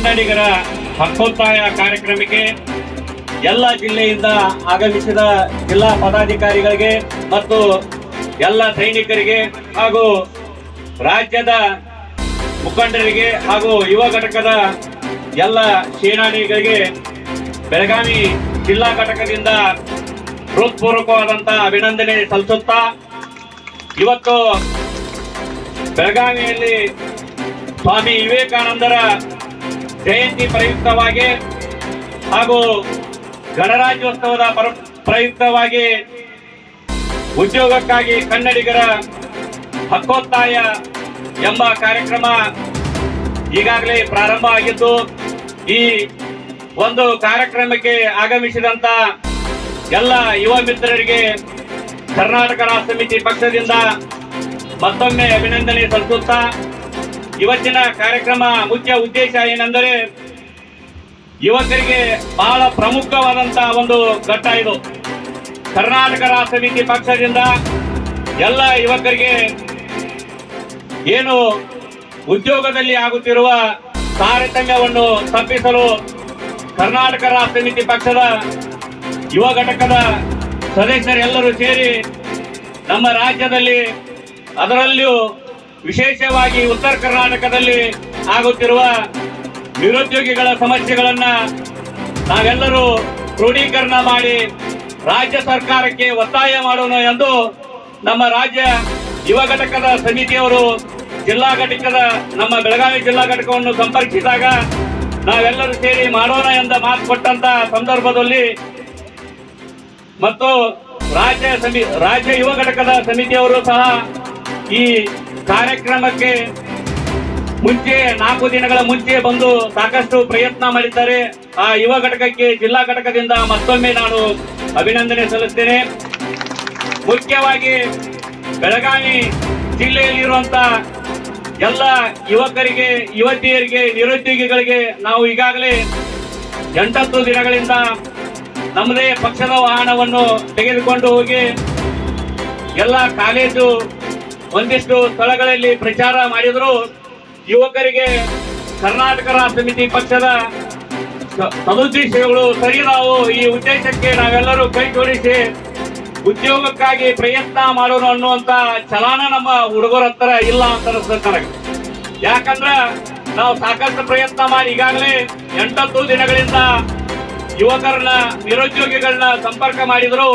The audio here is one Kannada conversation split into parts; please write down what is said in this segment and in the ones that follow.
ಕನ್ನಡಿಗರ ಹಕ್ಕೊತ್ತಾಯ ಕಾರ್ಯಕ್ರಮಕ್ಕೆ ಎಲ್ಲ ಜಿಲ್ಲೆಯಿಂದ ಆಗಮಿಸಿದ ಜಿಲ್ಲಾ ಪದಾಧಿಕಾರಿಗಳಿಗೆ ಮತ್ತು ಎಲ್ಲ ಸೈನಿಕರಿಗೆ ಹಾಗೂ ರಾಜ್ಯದ ಮುಖಂಡರಿಗೆ ಹಾಗೂ ಯುವ ಘಟಕದ ಎಲ್ಲ ಸೇನಾನಿಗಳಿಗೆ ಬೆಳಗಾವಿ ಜಿಲ್ಲಾ ಘಟಕದಿಂದ ಹೃತ್ಪೂರ್ವಕವಾದಂತಹ ಅಭಿನಂದನೆ ಸಲ್ಲಿಸುತ್ತಾ ಇವತ್ತು ಬೆಳಗಾವಿಯಲ್ಲಿ ಸ್ವಾಮಿ ವಿವೇಕಾನಂದರ ಜಯಂತಿ ಪ್ರಯುಕ್ತವಾಗಿ ಹಾಗೂ ಗಣರಾಜ್ಯೋತ್ಸವದ ಪರ- ಪ್ರಯುಕ್ತವಾಗಿ ಉದ್ಯೋಗಕ್ಕಾಗಿ ಕನ್ನಡಿಗರ ಹಕ್ಕೋತ್ತಾಯ ಎಂಬ ಕಾರ್ಯಕ್ರಮ ಈಗಾಗಲೇ ಪ್ರಾರಂಭ ಆಗಿದ್ದು, ಈ ಒಂದು ಕಾರ್ಯಕ್ರಮಕ್ಕೆ ಆಗಮಿಸಿದಂತ ಎಲ್ಲ ಯುವ ಮಿತ್ರರಿಗೆ ಕರ್ನಾಟಕ ರಾಷ್ಟ್ರ ಸಮಿತಿ ಪಕ್ಷದಿಂದ ಮತ್ತೊಮ್ಮೆ ಅಭಿನಂದನೆ ಸಲ್ಲಿಸುತ್ತಾ ಇವತ್ತಿನ ಕಾರ್ಯಕ್ರಮ ಮುಖ್ಯ ಉದ್ದೇಶ ಏನೆಂದರೆ ಯುವಕರಿಗೆ ಬಹಳ ಪ್ರಮುಖವಾದಂತಹ ಒಂದು ಘಟ್ಟ ಇದು. ಕರ್ನಾಟಕ ರಾಷ್ಟ್ರ ಪಕ್ಷದಿಂದ ಎಲ್ಲ ಯುವಕರಿಗೆ ಏನು ಉದ್ಯೋಗದಲ್ಲಿ ಆಗುತ್ತಿರುವ ತಾರತಮ್ಯವನ್ನು ತಪ್ಪಿಸಲು ಕರ್ನಾಟಕ ರಾಷ್ಟ್ರ ಪಕ್ಷದ ಯುವ ಘಟಕದ ಸದಸ್ಯರೆಲ್ಲರೂ ಸೇರಿ ನಮ್ಮ ರಾಜ್ಯದಲ್ಲಿ ಅದರಲ್ಲಿಯೂ ವಿಶೇಷವಾಗಿ ಉತ್ತರ ಕರ್ನಾಟಕದಲ್ಲಿ ಆಗುತ್ತಿರುವ ನಿರುದ್ಯೋಗಿಗಳ ಸಮಸ್ಯೆಗಳನ್ನ ನಾವೆಲ್ಲರೂ ಕ್ರೋಢೀಕರಣ ಮಾಡಿ ರಾಜ್ಯ ಸರ್ಕಾರಕ್ಕೆ ಒತ್ತಾಯ ಮಾಡೋಣ ಎಂದು ನಮ್ಮ ರಾಜ್ಯ ಯುವ ಘಟಕದ ಸಮಿತಿಯವರು ಜಿಲ್ಲಾ ಘಟಕದ ನಮ್ಮ ಬೆಳಗಾವಿ ಜಿಲ್ಲಾ ಘಟಕವನ್ನು ಸಂಪರ್ಕಿಸಿದಾಗ ನಾವೆಲ್ಲರೂ ಸೇರಿ ಮಾಡೋಣ ಎಂದ ಮಾತು ಕೊಟ್ಟಂತ ಸಂದರ್ಭದಲ್ಲಿ ಮತ್ತು ರಾಜ್ಯ ಸಮಿ ರಾಜ್ಯ ಯುವ ಘಟಕದ ಸಮಿತಿಯವರು ಸಹ ಈ ಕಾರ್ಯಕ್ರಮಕ್ಕೆ ಮುಂಚೆ, ನಾಲ್ಕು ದಿನಗಳ ಮುಂಚೆ ಬಂದು ಸಾಕಷ್ಟು ಪ್ರಯತ್ನ ಮಾಡಿದ್ದಾರೆ. ಆ ಯುವ ಘಟಕಕ್ಕೆ, ಜಿಲ್ಲಾ ಘಟಕದಿಂದ ಮತ್ತೊಮ್ಮೆ ನಾನು ಅಭಿನಂದನೆ ಸಲ್ಲಿಸ್ತೇನೆ. ಮುಖ್ಯವಾಗಿ ಬೆಳಗಾವಿ ಜಿಲ್ಲೆಯಲ್ಲಿರುವಂತ ಎಲ್ಲ ಯುವಕರಿಗೆ, ಯುವತಿಯರಿಗೆ, ನಿರುದ್ಯೋಗಿಗಳಿಗೆ ನಾವು ಈಗಾಗಲೇ ಎಂಟತ್ತು ದಿನಗಳಿಂದ ನಮ್ಮದೇ ಪಕ್ಷದ ವಾಹನವನ್ನು ತೆಗೆದುಕೊಂಡು ಹೋಗಿ ಎಲ್ಲ ಕಾಲೇಜು ಒಂದಿಷ್ಟು ಸ್ಥಳಗಳಲ್ಲಿ ಪ್ರಚಾರ ಮಾಡಿದ್ರು. ಯುವಕರಿಗೆ ಕರ್ನಾಟಕ ಸಮಿತಿ ಪಕ್ಷದ ಸದುದ್ದೇಶಗಳು ಸರಿ ನಾವು ಈ ಉದ್ದೇಶಕ್ಕೆ ನಾವೆಲ್ಲರೂ ಕೈ ಜೋಡಿಸಿ ಉದ್ಯೋಗಕ್ಕಾಗಿ ಪ್ರಯತ್ನ ಮಾಡೋಣ ಅನ್ನುವಂತ ಚಲನ ನಮ್ಮ ಹುಡುಗರ ಹತ್ರ ಇಲ್ಲ ಅಂತ ನನಗೆ. ಯಾಕಂದ್ರ ನಾವು ಸಾಕಷ್ಟು ಪ್ರಯತ್ನ ಮಾಡಿ ಈಗಾಗಲೇ ಎಂಟತ್ತು ದಿನಗಳಿಂದ ಯುವಕರನ್ನ ನಿರುದ್ಯೋಗಿಗಳನ್ನ ಸಂಪರ್ಕ ಮಾಡಿದ್ರು.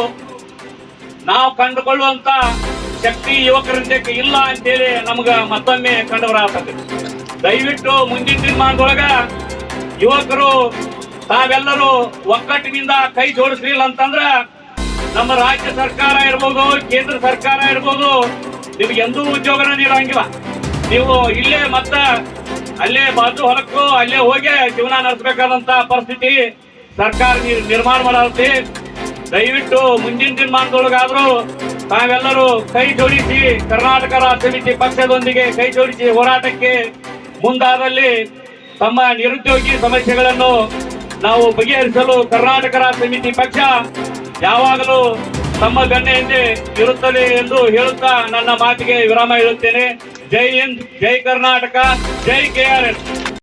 ನಾವು ಕಂಡುಕೊಳ್ಳುವಂತ ಶಕ್ತಿ ಯುವಕರಂತೆ ಇಲ್ಲ ಅಂತೇಳಿ ನಮ್ಗ ಮತ್ತೊಮ್ಮೆ ಕಂಡು ಬರತದೆ ದಯವಿಟ್ಟು ಮುಂದಿನ ದಿನಮಾನದೊಳಗ ಯುವಕರು ತಾವೆಲ್ಲರೂ ಒಕ್ಕಟ್ಟಿನಿಂದ ಕೈ ಜೋಡಿಸ್ಲಿಲ್ಲ ಅಂತಂದ್ರ ನಮ್ಮ ರಾಜ್ಯ ಸರ್ಕಾರ ಇರ್ಬೋದು, ಕೇಂದ್ರ ಸರ್ಕಾರ ಇರ್ಬೋದು, ನಿಮ್ಗೆ ಎಂದೂ ಉದ್ಯೋಗನ ನೀಡಂಗಿಲ್ಲ. ನೀವು ಇಲ್ಲೇ ಮತ್ತ ಅಲ್ಲೇ ಬಾಜು ಹೊಲಕ್ಕೂ ಅಲ್ಲೇ ಹೋಗಿ ಜೀವನ ನಡೆಸಬೇಕಾದಂತ ಪರಿಸ್ಥಿತಿ ಸರ್ಕಾರ ನಿರ್ಮಾಣ ಮಾಡತ್ತೆ. ದಯವಿಟ್ಟು ಮುಂದಿನ ದಿನಮಾನದೊಳಗಾದ್ರೂ ತಾವೆಲ್ಲರೂ ಕೈ ಜೋಡಿಸಿ ಕರ್ನಾಟಕ ರಾಜ್ಯ ಸಮಿತಿ ಪಕ್ಷದೊಂದಿಗೆ ಕೈ ಜೋಡಿಸಿ ಹೋರಾಟಕ್ಕೆ ಮುಂದಾದಲ್ಲಿ ತಮ್ಮ ನಿರುದ್ಯೋಗಿ ಸಮಸ್ಯೆಗಳನ್ನು ನಾವು ಬಗೆಹರಿಸಲು ಕರ್ನಾಟಕ ರಾಜ್ಯ ಸಮಿತಿ ಪಕ್ಷ ಯಾವಾಗಲೂ ತಮ್ಮ ಗಣ್ಯ ಹಿಂದೆ ಇರುತ್ತದೆ ಎಂದು ಹೇಳುತ್ತಾ ನನ್ನ ಮಾತಿಗೆ ವಿರಾಮ ಹೇಳುತ್ತೇನೆ. ಜೈ ಹಿಂದ್, ಜೈ ಕರ್ನಾಟಕ, ಜೈ ಕೆ ಆರ್ ಎಸ್.